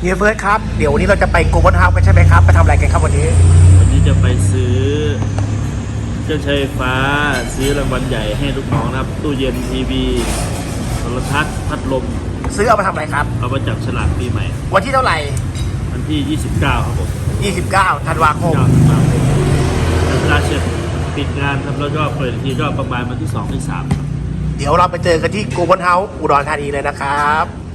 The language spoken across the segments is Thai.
เฮียเฟิร์สครับ เดี๋ยววันนี้เราจะไปโกลบอลเฮาส์กันใช่ไหมครับ ไปทำอะไรกันครับวันนี้ วันนี้จะไปซื้อเครื่องใช้ไฟฟ้า ซื้อรางวัลใหญ่ให้ลูกน้องนะครับ ตู้เย็นทีวีโทรทัศน์พัดลม ซื้อเอาไปทำอะไรครับ เอามาจับฉลากปีใหม่ วันที่เท่าไหร่ วันที่ 29 ครับผม29ธันวาคม9ธันวาคมแล้วเวลาเสร็จปิดงานครับแล้วก็เปิดอีกทีก็ประมาณวันที่ 2 ที่ 3 ครับ เดี๋ยวเราไปเจอกันที่โกลบอลเฮาส์อุดรธานีเลยนะครับ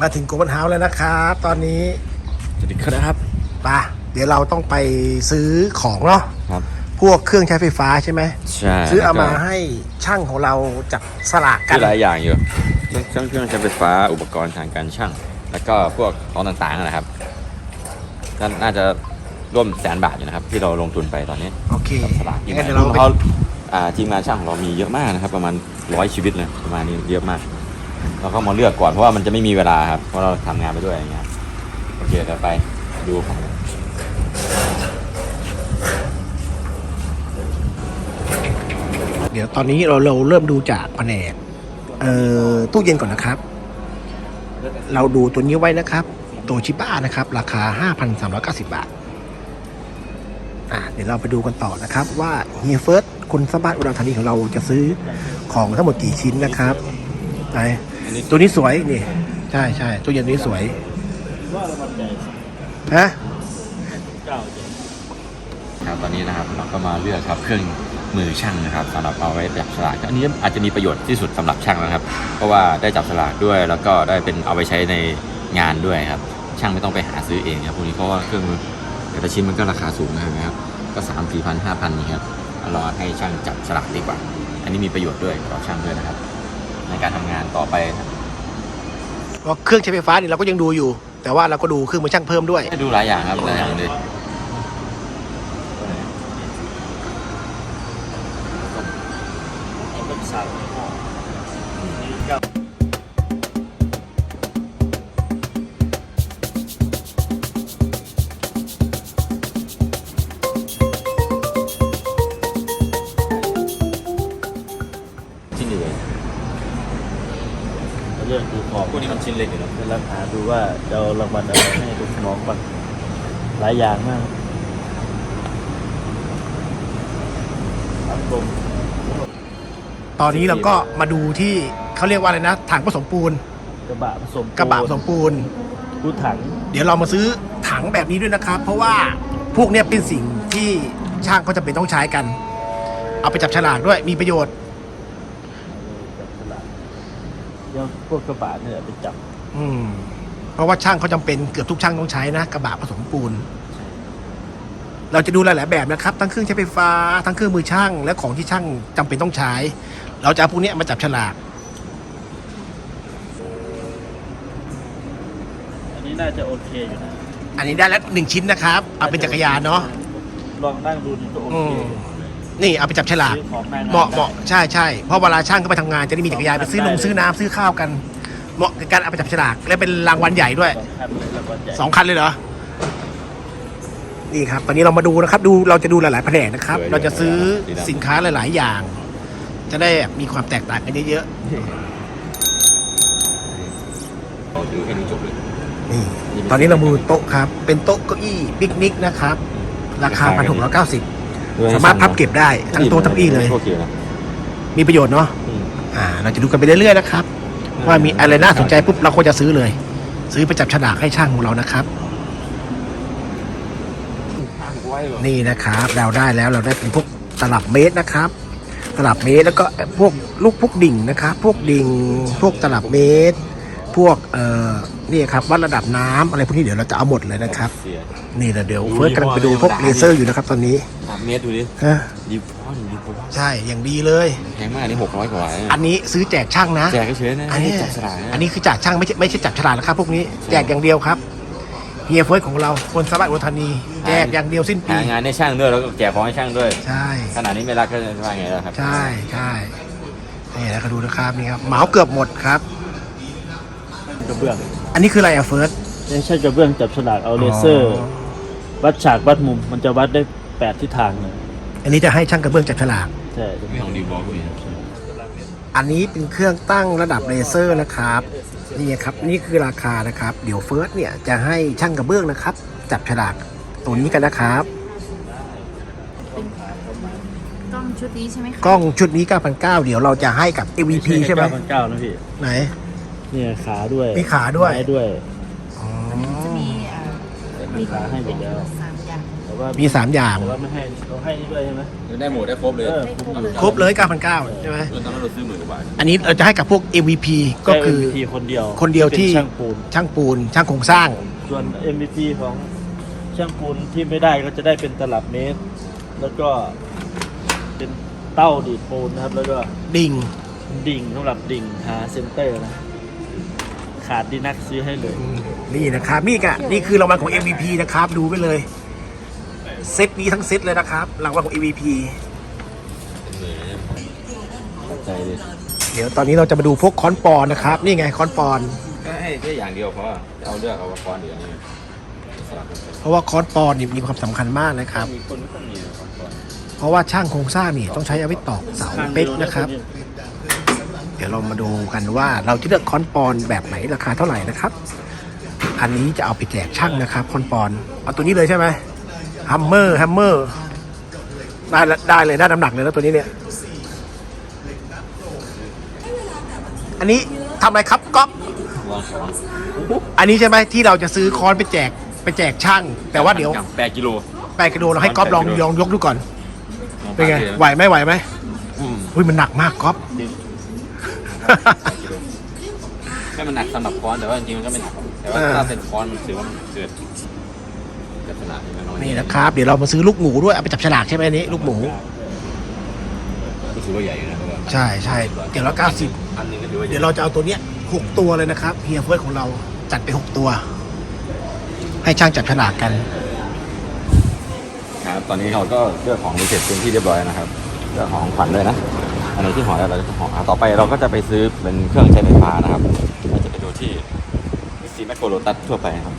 มาถึงโกลบอลเฮาส์แล้วนะครับตอนนี้สวัสดีครับไปะเดี๋ยวเราต้องไปซื้อของเนาะครับ พวกเครื่องใช้ไฟฟ้าใช่ไหมใช่ซื้อเอามาแล้วก็ให้ช่างของเราจับสลากกัซื้นอหลายอย่างอยู่เครื่องเครื่องเครื่องใช้ไฟฟ้าอุปกรณ์ทางการช่าง แล้วก็พวกของต่างๆนะครับน่าน่าจะร่วมแสนบาทอยู่นะครับ ที่เราลงทุนไปตอนนี้โอเคกับสลากที่งั้นไหนเดี๋ยวเราไปเขาอ่าทีมงานช่างของเรามีเยอะมากนะครับ ประมาณร้อยชีวิตเลยประมาณนี้เยอะมาก เราก็มาเลือกก่อนเพราะว่ามันจะไม่มีเวลาครับ เพราะเราทำงานไปด้วยอย่างเงี้ยโอเคเดี๋ยวไปดูของเดี๋ยวตอนนี้เราเราเริ่มดูจากแผนกเอ่อตู้เย็นก่อนนะครับ เราดูตัวนี้ไว้นะครับ ตัวชิบ้านะครับ ราคา 5,390 บาทอะเดี๋ยวเราไปดูกันต่อนะครับ ว่าเฮียเฟิร์สคนสมบัติอุดรธานีของเราจะซื้อของทั้งหมดกี่ชิ้นนะครับ ไหนอันนี้ตัวนี้สวยนี่ ใช่ใช่ตู้เย็นตัวนี้สวยว่ารางวัลใหญ่ฮะ9เจ็ดครับตอนนี้นะครับเราก็มาเลือกครับเครื่องมือช่างนะครับสำหรับเอาไว้จับฉลากอันนี้อาจจะมีประโยชน์ที่สุดสำหรับช่างนะครับ เพราะว่าได้จับฉลากด้วยแล้วก็ได้เป็นเอาไปใช้ในงานด้วยครับ ช่างไม่ต้องไปหาซื้อเองครับพวกนี้เพราะว่าเครื่องมือแต่ละชิ้นมันก็ราคาสูงนะครับ ก็สามสี่พันห้าพันนี่ครับเราให้ช่างจับฉลากดีกว่า อันนี้มีประโยชน์ด้วยต่อช่างด้วยนะครับ ในการทำงานต่อไปครับเพราะเครื่องใช้ไฟฟ้านี่เราก็ยังดูอยู่ แต่ว่าเราก็ดูเครื่องมือช่างเพิ่มด้วยให้ดูหลายอย่างครับหลายอย่างเลย วกนี้มันชิ้นเล็กอยู่นะเป็นราคาดูว่าจะเอารางวัลอะไรให้ลูกน้องบ้างหลายอย่างมากพัดลมตอนนี้เราก็มาดูที่เขาเรียกว่าอะไรนะ ถังผสมปูน กระบะผสมกระบะผสมปูนรูถังเดี๋ยวเรามาซื้อถังแบบนี้ด้วยนะครับ เพราะว่าพวกเนี้ยเป็นสิ่งที่ช่างเขาจะเป็นต้องใช้กัน เอาไปจับฉลากด้วยมีประโยชน์ จับฉลาก เดี๋ยวพวกกระบะเนี่ยไปจับอืม เพราะว่าช่างเขาจำเป็นเกือบทุกช่างต้องใช้นะกระบะผสมปูน เราจะดูหลายๆแบบนะครับ ทั้งเครื่องใช้ไฟฟ้า ทั้งเครื่องมือช่าง และของที่ช่างจำเป็นต้องใช้ เราจะเอาพวกเนี้ยมาจับฉลาก อันนี้น่าจะโอเคอยู่นะอันนี้ได้แล้วหนึ่งชิ้นนะครับ เอาเป็นจักรยานเนาะ ลองนั่งดูนี่ก็โออืเคม นี่เอาไปจับฉลากซื้อของหน้างานเหมาะเหมาะใช่ใช่เพราะเวลาช่างเขาไปทำงานจะได้มีจักรยานไปซื้อนมซื้อน้ำซื้อข้าวกัน เหมาะกับการเอาไปจับฉลากและเป็นรางวัลใหญ่ด้วย สองคันเลยรางวัลใหญ่สองคันเลยเหรอ นี่ครับ ตอนนี้เรามาดูนะครับ ดูเราจะดูหลายๆแผนกนะครับ สวยๆเราจะซื้อสีดำสินค้าหลาย ๆ อย่าง จะได้มีความแตกต่างกันเยอะเราดูให้ดูจบเลยๆนี่ ตอนนี้เราดูโต๊ะครับ เป็นโต๊ะเก้าอี้ปิกนิกนะครับ ราคาพันหกร้อยเก้าสิบ สามารถพับเก็บได้ทั้งโต๊ะทั้งเก้าอี้เลย โอเคนะมีประโยชน์เนาะอืมอ่า เราจะดูกันไปเรื่อยๆนะครับ ว่ามีอะไรน่าสนใจปุ๊บเราก็จะซื้อเลย ซื้อไปจับฉลากให้ช่างของเรานะครับนี่นะครับ เราได้แล้วเราได้เป็นพวกตลับเมตรนะครับ ตลับเมตรแล้วก็พวกลูกพวกดิ่งนะครับ พวกดิ่งพวกตลับเมตร พวกเอ่อนี่ครับวัดระดับน้ำอะไรพวกนี้เดี๋ยวเราจะเอาหมดเลยนะครับ เสียนี่แหละเดี๋ยวเฟิร์สกำลังไปดูพวกเลเซอร์อยู่นะครับตอนนี้สามเมตรดูดิฮะดีพอนดีพอนใช่อย่างดีเลย แพงมากอันนี่หกร้อยกว่าบาทอันนี้ซื้อแจกช่างนะ แจกก็เฉยนะอันนี้จับสลากะอันนี้คือจากช่างไม่ใช่ไม่ใช่จับฉลากนะครับพวกนี้แจกอย่างเดียวครับเฮียเฟิร์สของเราคนสบายอุทันีแจกอย่างเดียวสิ้นปี หางานให้ช่างด้วยแล้วก็แจกของให้ช่างด้วย ใช่ขนาดนี้ไม่รักก็จะว่าไงแล้วครับ ใช่ใช่นี่แล้วก็ดูนะครับนี่ครับเหมาเกือบหมดครับ กระเบื้องอันนี้คืออะไรอะเฟิร์สไม่ใช่กระเบื้องจับฉลากเอาเลเซอร์ วัดฉากวัดมุม มันจะวัดได้แปดทิศทางเลยอันนี้จะให้ช่างกระเบื้องจับฉลากใช่มีของดีบล็อกมีอันนี้เป็นเครื่องตั้งระดับเลเซอร์นะครับนี่ครับนี่คือราคานะครับ เดี๋ยวเฟิร์สเนี่ยจะให้ช่างกระเบื้องนะครับ จับฉลากตัวนี้กันนะครับกล้องชุดนี้ใช่ไหมคะกล้องชุดนี้9,900เดี๋ยวเราจะให้กับ AVP ใช่ไหมเก้าพันเก้านะพี่ไหน เนี่ยขาด้วยมีขาด้วย ไม้ด้วยอ๋อจะมีเอ่อมีขาให้หมดแล้วสามอย่าง แต่ว่ามี3อย่าง แต่ว่าไม่ให้เราให้นี่ด้วยใช่ไหม ได้หมดได้ครบเลยเออ ครบเลย9,900ใช่ไหมตอนนั้นเราซื้อหมื่นกว่าบาทอันนี้เราจะให้กับพวก AVP ก็คือ ได้ MVP คนเดียวคนเดียวที่เป็นช่างปูนช่างปูน ช่างโครงสร้าง ส่วน MVP ของช่างปูนที่ไม่ได้ก็จะได้เป็นตลับเมตร แล้วก็เป็นเต้าดีดปูนนะครับ แล้วก็ดิ่ง ดิ่งสำหรับดิ่งหาเซนเตอร์นะ ขาดดีนักซื้อให้เลยนี่นะครับนี่กะนี่คือรางวัลของ MVP นะครับ ดูไปเลย เซตนี้ทั้งเซตเลยนะครับรางวัลของ MVP ใจเลยเดี๋ยวตอนนี้เราจะมาดูพวกคอนปอนนะครับ นี่ไงคอนปอน ก็ให้แค่อย่างเดียวเพราะว่าเอาเลือกเอาฟอนเดียวนี่สลับกันไปเพราะว่าคอนปอนนี่มีความสำคัญมากนะครับ มีคนไม่ต้องมีฟอน เพราะว่าช่างโครงสร้างนี่ต้องใช้เอาไว้ตอกเสาเป๊กนะครับ เดี๋ยวเรามาดูกันว่าเราจะเลือกคอนปอนแบบไหนราคาเท่าไหร่นะครับ อันนี้จะเอาไปแจกช่างนะครับคอนปอนเอาตัวนี้เลยใช่ไหมฮัมเมอร์ฮัมเมอร์ได้ละได้เลยได้น้ำหนักเลยแล้วตัวนี้เนี่ย อันนี้ทำอะไรครับก๊อฟวางของอันนี้ใช่ไหมที่เราจะซื้อคอนไปแจกไปแจกช่าง แต่ว่าเดี๋ยวแปดกิโลไปกระโดดเราให้ก๊อฟลองลองยกดูก่อนลองเป็นไงปลยไหวไหมไหวไหมอืมอุ้ยมันหนักมากก๊อฟแค่มันหนักสำหรับฟอนต์แต่ว่าจริงๆมันก็ไม่หนักแต่ว่าเออถ้าเป็นฟอนต์มันถือว่ามันเกิดลักษณะที่มันน้อยนี่นะครับ เดี๋ยวเรามาซื้อลูกหมูด้วยเอาไปจับฉลากใช่ไหมอันนี้ ลูกหมู ก็ถือว่าใหญ่อยู่นะเพราะว่าใช่ใช่เดี๋ยวเราเก้าสิบอันหนึงก็ถือว่าใหญ่เดี๋ยวเราจะเอาตัวเนี้ยหกตัวเลยนะครับเฮียเฟิร์สของเราจัดไปหกตัว ให้ช่างจับฉลากกัน ครับตอนนี้เราก็เลือกของเสร็จเป็นที่เรียบร้อยนะครับเลือกของขวัญเลยนะ อันไหนที่หอแล้วเราจะหออะต่อไปเราก็จะไปซื้อเป็นเครื่องใช้ไฟฟ้านะครับเราจะไปดูที่ซีแมคโครโลตัสทั่วไปนะครับ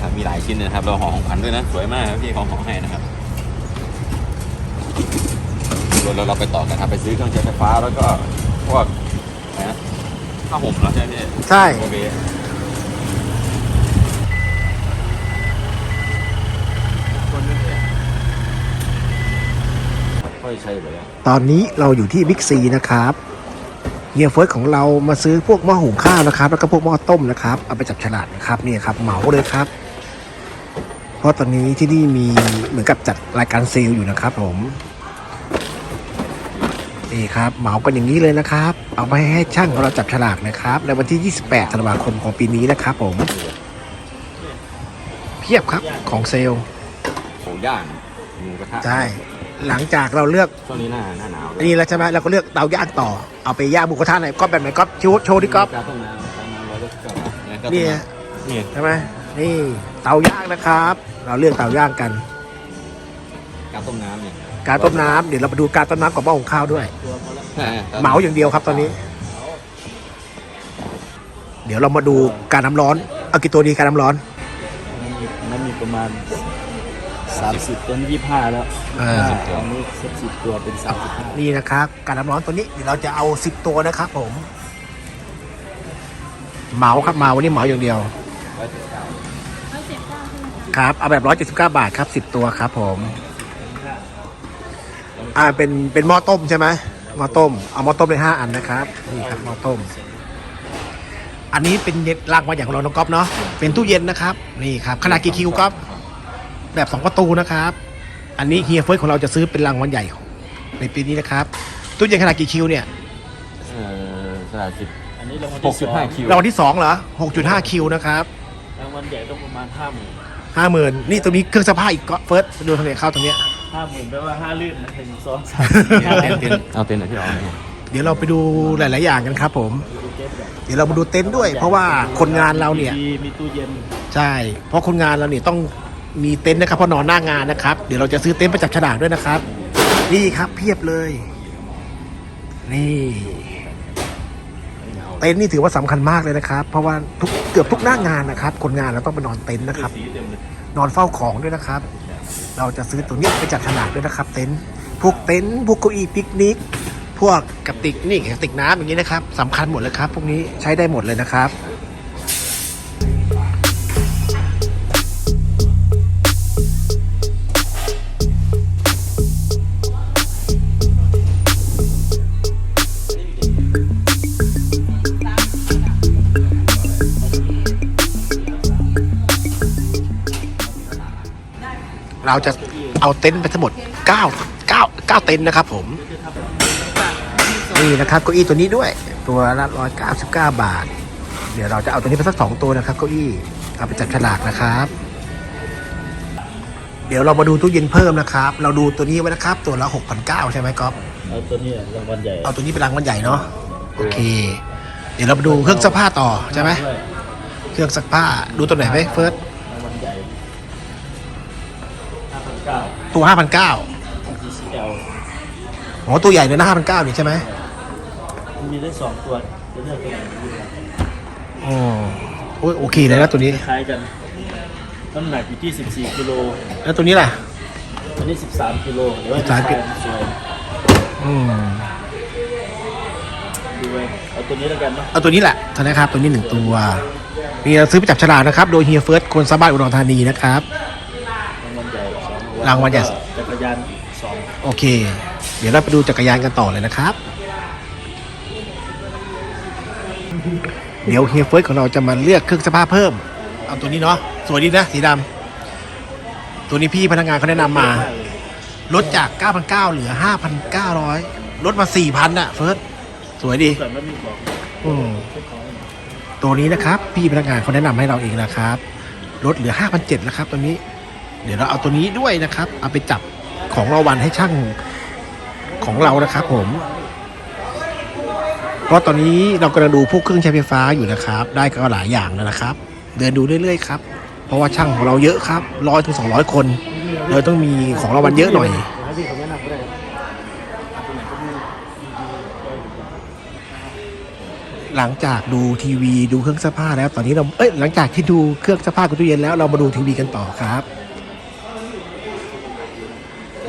ครับมีหลายชิ้นเลยนะครับ เราห่อของขวัญด้วยนะ สวยมากครับพี่เขาห่อให้นะครับเราเราเราไปต่อกันครับไปซื้อเครื่องใช้ไฟฟ้าแล้วก็พวกอะไรนะผ้าห่มแล้วใช่ไหมพี่ใช่ โอเคค่อยใช่เลยอะ ตอนนี้เราอยู่ที่บิ๊กซีนะครับเฮียเฟิร์สของเรามาซื้อพวกหม้อหุงข้าวนะครับ แล้วก็พวกหม้อต้มนะครับ เอาไปจับฉลากนะครับนี่ครับเหมาเลยครับ เพราะตอนนี้ที่นี่มีเหมือนกับจัดรายการเซลล์อยู่นะครับ ผมนี่ครับเหมากันอย่างนี้เลยนะครับ เอาไปให้ช่างของเราจับฉลากนะครับ ในวันที่ 28ธันวาคมของปีนี้นะครับ ผม เพียบครับของเซลล์โหย่างหมูกระทะใช่ หลังจากเราเลือกช่วงนี้หน้าหน้าหนาวอันนี้แล้วใช่ไหมเราก็เลือกเตาย่างต่อ เอาไปย่างหมูกระทะไหนก๊อฟแบบไหนก๊อฟโชว์โชว์ดิก๊อฟกาต้มน้ำต้มน้ำร้อยละเก้าบาทเนี่ยก็ต้มนี่น้ำนี่ใช่ไหมนี่เตาย่างนะครับ เราเลือกเตาย่างกัน กาต้มน้ำเนี่ยการต้มน้ำเดี๋ยวเราไปดูการต้มน้ำกับหม้อหุงข้าวด้วยเหมาอย่างเดียวครับตอนนี้ เดี๋ยวเรามาดูการน้ำร้อนเอากี่ตัวดีการน้ำร้อนนั้นมีประมาณ 30ตัวนี้25แล้วอ่าตอนนี้สักสิบตัวเป็น35นี่นะครับการน้ำร้อนตัวนี้เดี๋ยวเราจะเอาสิบตัวนะครับผม เหมาครับเหมาวันนี้เหมาอย่างเดียว ครับ เอาแบบร้อยเจ็ดสิบเก้าบาทครับสิบตัวครับผม อ่าเป็นเป็นหม้อต้มใช่ไหมหม้อต้ม เอาหม้อต้มเลยห้าอันนะครับนี่ครับหม้อต้ม อันนี้เป็นเย็นรางวัลอย่างของเราน้องก๊อฟเนาะเป็นตู้เย็นนะครับ นี่ครับ ขนาดกี่คิวก๊อฟ แบบสองประตูนะครับ อันนี้เฮียเฟิร์สของเราจะซื้อเป็นรางวัลใหญ่ของในปีนี้นะครับตู้เย็นขนาดกี่คิวเนี่ยเออสลากสิบอันนี้รางวัลหที่กสจุดองห้าคิวรางวัลที่สองเหรอหกจุดห้าคิวนะครับรางวัลใหญ่ต้องประมาณห้าหมื่นห้าหมื่นนี่ตรงนี้เครื่องซักผ้าอีกก็เฟิร์สดูทางไหนเข้าตรงเนี้ย ห้าหมื่นแปลว่าห้าลื่นนะหนึ่งสองสามเต็นท์เอาเต็นท์หน่อยที่เราเอาเนี่ยเดี๋ยวเราไปดูหลาย ๆ อย่างกันครับผม ดูเก็บแบบเดี๋ยวเรามาดูเต็นท์ด้วย เพราะว่าคนงานเราเนี่ย มีมีตู้เย็นใช่ เพราะคนงานเราเนี่ยต้อง มีเต็นท์นะครับเพราะนอนหน้างานนะครับ เดี๋ยวเราจะซื้อเต็นท์ประจับฉลากด้วยนะครับ นี่ครับเพียบเลย นี่เต็นท์นี่ถือว่าสำคัญมากเลยนะครับ เพราะว่าทุกเกือบทุกหน้างานนะครับ คนงานเราต้องไปนอนเต็นท์นะครับ นอนเฝ้าของด้วยนะครับ เราจะซื้อตัวนี้ไปจัดฉลากด้วยนะครับ เต็นท์พวกเต็นท์พวกเก้าอี้ปิกนิกพวกกระติกนี่กระติกน้ำอย่างนี้นะครับสำคัญหมดเลยครับ พวกนี้ใช้ได้หมดเลยนะครับ เราจะเอาเต็นท์ไปทั้งหมด 9 9 9 เต็นท์นะครับผม นี่นะครับเก้าอี้ตัวนี้ด้วย ตัวละ199 บาท เดี๋ยวเราจะเอาตัวนี้ไปสักสองตัวนะครับเก้าอี้เอาไปจับฉลากนะครับ เดี๋ยวเรามาดูตู้เย็นเพิ่มนะครับ เราดูตัวนี้ไว้นะครับ ตัวละ6,900ใช่ไหมก๊อฟเอาตัวนี้รางวัลใหญ่เอาตัวนี้เป็นรางวัลใหญ่เนาะโอเค เดี๋ยวเรามาดูเครื่องซักผ้าต่อใช่ไหมด้วยเครื่องซักผ้าดูตัวไหนไหมเฟิร์ส เก้าตัว5,900 GCL อ๋อตัวใหญ่เลยนะ5,900นี่ใช่ไหมมันมีได้สองตัวจะเลือกตัวไหนดีครับอ๋อโอ้ยโอเคเลยนะตัวนี้คล้ายกันน้ำหนักอยู่ที่14กิโลแล้วตัวนี้ล่ะอันนี้13กิโลหรือว่า13กิโลสวยอืมดูไว้เอาตัวนี้แล้วกันเนาะเอาตัวนี้แหละเท่านะครับตัวนี้หนึ่งตัวนี่เราซื้อไปจับฉลากนะครับ โดยเฮียเฟิร์สคนสบายอุดรธานีนะครับ รางวัลใหญ่สอง รางวัลใหญ่ จักรยานสองโอเค เดี๋ยวเราไปดูจักรยานกันต่อเลยนะครับ เดี๋ยวเฮียเฟิร์สของเราจะมาเลือกเครื่องสภาพเพิ่ม เอาตัวนี้เนาะ สวยดีนะ สีดำ ตัวนี้พี่พนักงานเขาแนะนำมา ลดจาก 9,900 เหลือ 5,900 ลดมา 4,000น่ะ เฟิร์ส สวยดี ส่วนแล้วมีบอกอืม ตัวนี้นะครับ พี่พนักงานเขาแนะนำให้เราเองนะครับ ลดเหลือ 5,700แล้วครับตัวนี้ เดี๋ยวเราเอาตัวนี้ด้วยนะครับ เอาไปจับของรางวัลให้ช่างของเรานะครับ ผม เพราะตอนนี้เรากำลังดูพวกเครื่องใช้ไฟฟ้าอยู่นะครับ ได้ก็หลายอย่างแล้วนะครับ เดินดูเรื่อยๆครับ เพราะว่าช่างของเราเยอะครับร้อยถึงสองร้อยคนเลยต้องมีของรางวัลเยอะหน่อยให้พี่เขาแนะนำก็ได้หลังจากดูทีวีดูเครื่องซักผ้าแล้วตอนนี้เราเอ้ยหลังจากที่ดูเครื่องซักผ้ากับตู้เย็นแล้วเรามาดูทีวีกันต่อครับ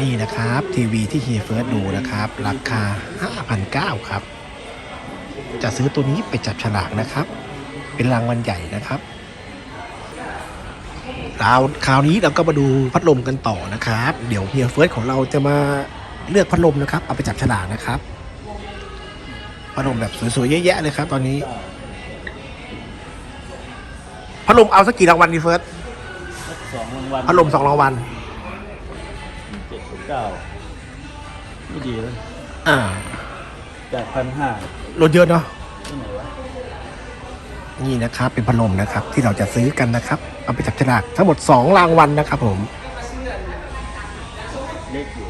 นี่นะครับ ทีวีที่เฮียเฟิร์สดูนะครับ ราคา 5,900 ครับ จะซื้อตัวนี้ไปจับฉลากนะครับ เป็นรางวัลใหญ่นะครับเราคราวนี้เราก็มาดูพัดลมกันต่อนะครับ เดี๋ยวเฮียเฟิร์สของเราจะมาเลือกพัดลมนะครับ เอาไปจับฉลากนะครับ พัดลมแบบสวยๆเยอะแยะเลยครับ ตอนนี้ พัดลมเอาสักกี่รางวัลดีเฟิร์สสองรางวัลพัดลมสองรางวัล เจ็ดเก้าไม่ดีเลยอ่าแปดพันห้าลดเยอะเนาะที่ไหนวะนี่นะครับ เป็นพัดลมนะครับ ที่เราจะซื้อกันนะครับ เอาไปจับฉลากทั้งหมดสองรางวัลนะครับผม เล็กอยู่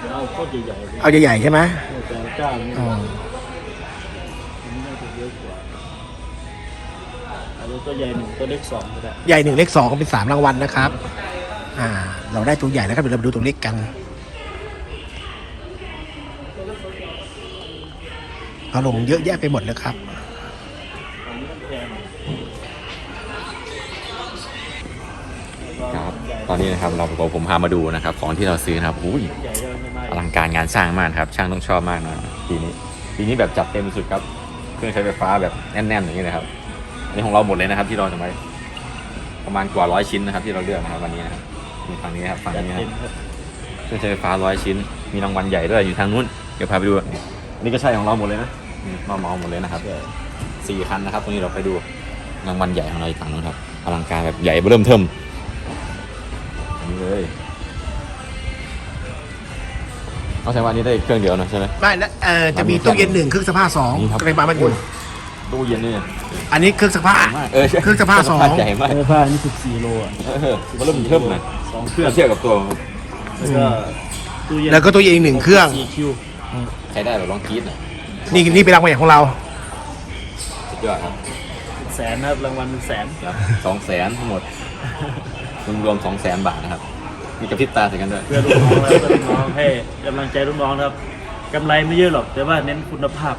เดี๋ยวเอาโคตรใหญ่ๆเลยเอาใหญ่ๆใช่ไหมแปดเก้านี่อืมอันนี้น่าจะเยอะกว่าเอาตัวใหญ่หนึ่งตัวเล็กสองก็ได้ ใหญ่หนึ่งเล็กสองเป็นสามรางวัลนะครับ อ่า เราได้ตัวใหญ่แล้วครับเดี๋ยวเราไปดูตัวเล็กกัน พัดลมเยอะแยะไปหมดเลยครับ ครับ ตอนนี้นะครับเราผมพามาดูนะครับ ของที่เราซื้อนะครับอุ้ยอลังการงานสร้างมากครับ ช่างต้องชอบมากนะปีนี้ปีนี้แบบจัดเต็มสุดครับ เครื่องใช้ไฟฟ้าแบบแน่นๆอย่างนี้นะครับอันนี้ของเราหมดเลยนะครับที่เราทำไว้ประมาณกว่าร้อยชิ้นนะครับที่เราเลือกนะครับวันนี้นะครับมีฝั่งนี้ครับฝั่งนี้คเต็รับมครับเครื่องใช้ไฟฟ้าร้อยชิ้น มีรางวัลใหญ่ด้วยอยู่ทางนู้น เดี๋ยวพาไปดูนนี้ก็ใช่ของเราหมดเลยนะ นี่เราเหมาหมดเลยนะครับสี่คันนะครับตรงนี้เราไปดูรางวัลใหญ่ของเราอีกฝั่งนู้นครับอลังการแบบใหญ่เริ่มเทิมอันนี้เลยเขาใช้ว่าอันนี้ได้เครื่องเดียวนะใช่ไหมไม่แล้วเออจะมีตู้เย็นหนึ่งเครื่องซักผ้าสองนี่ครับก็เลยมามันอยู่ตู้เย็นนี่อันนี้เครื่องซักผ้าเออใช่เครื่องซักผ้าสองใหญ่มากไฟฟ้านี่สิบสี่โลอะเออมันเริ่มเทิมเลยสองเครื่องเทียบกับตัวแล้วก็ตู้เย็นแล้วก็ตู้เย็นอีกหนึ่งเครื่องสี่คิวใครได้แบบลองกรีดหน่อย นี่นี่เป็นรางวัลใหญ่ของเรา สุดยอดครับแสนนะรางวัลเป็นแสนครับสองแสนทั้งหมดรวมๆสองแสนบาทนะครับ มีกระพริบตาใส่กันด้วย เพื่อลูกน้องแล้วก็ลูกน้องให้กำลังใจลูกน้องครับกำไรไม่เยอะหรอก แต่ว่าเน้นคุณภาพ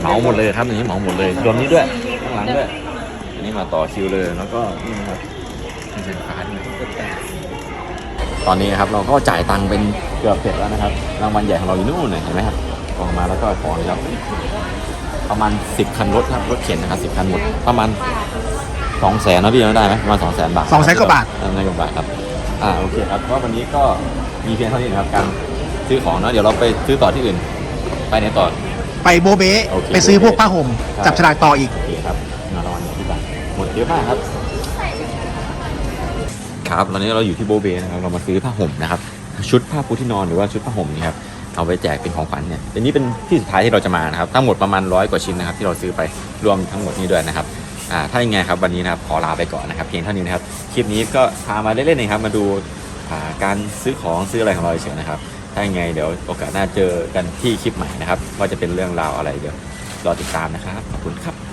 เหมาหมดเลยครับอย่างนี้เหมาหมดเลยรวมนี้ด้วยข้างหลังด้วย นนี้มาต่อคิวเลยแล้วก็นี่นะครับนี่เป็นฟ้าด้วยตอนนี้นะครับเราก็จ่ายตังค์เป็นเกือบเสร็จแล้วนะครับ รางวัลใหญ่ของเราอยู่นู่นเลยเห็นไหมครับออกมาแล้วก็ของนะครับ ประมาณ 10 คันรถครับรถเข็นนะครับ10 คันหมดประมาณ2 0 0แสนนะพี่ได้ไหมประมาณ2 0 0แสนบาท200,000กว่าบาท2 0 0 0กว่าบาทครับอ่าโอเคครับก็วันนี้ก็มีเพียงเท่านี้นะครับการซื้อของเนาะเดี๋ยวเราไปซื้อต่อที่อื่น ไปไหนต่อไปโบเบ้โอเคไปซื้อพวกผ้าห่มจับฉลากต่ออีกโอเคครับ เยอะมากครับ ครับตอนนี้เราอยู่ที่โบเบนะครับเรามาซื้อผ้าห่มนะครับ ชุดผ้าปูที่นอนหรือว่าชุดผ้าห่มนี่ครับเอาไปแจกเป็นของขวัญเนี่ยอันนี้เป็นที่สุดท้ายที่เราจะมานะครับทั้งหมดประมาณร้อยกว่าชิ้นนะครับที่เราซื้อไปรวมทั้งหมดนี้ด้วยนะครับอ่าถ้ายังไงครับวันนี้นะครับขอลาไปก่อนนะครับเพียงเท่านี้นะครับคลิปนี้ก็พามาเล่นๆนะครับมาดูอ่าการซื้อของซื้ออะไรของเราเฉยๆนะครับถ้ายังไงเดี๋ยวโอกาสหน้าเจอกันที่คลิปใหม่นะครับว่าจะเป็นเรื่องราวอะไรเดี๋ยวรอติดตามนะครับขอบคุณครับ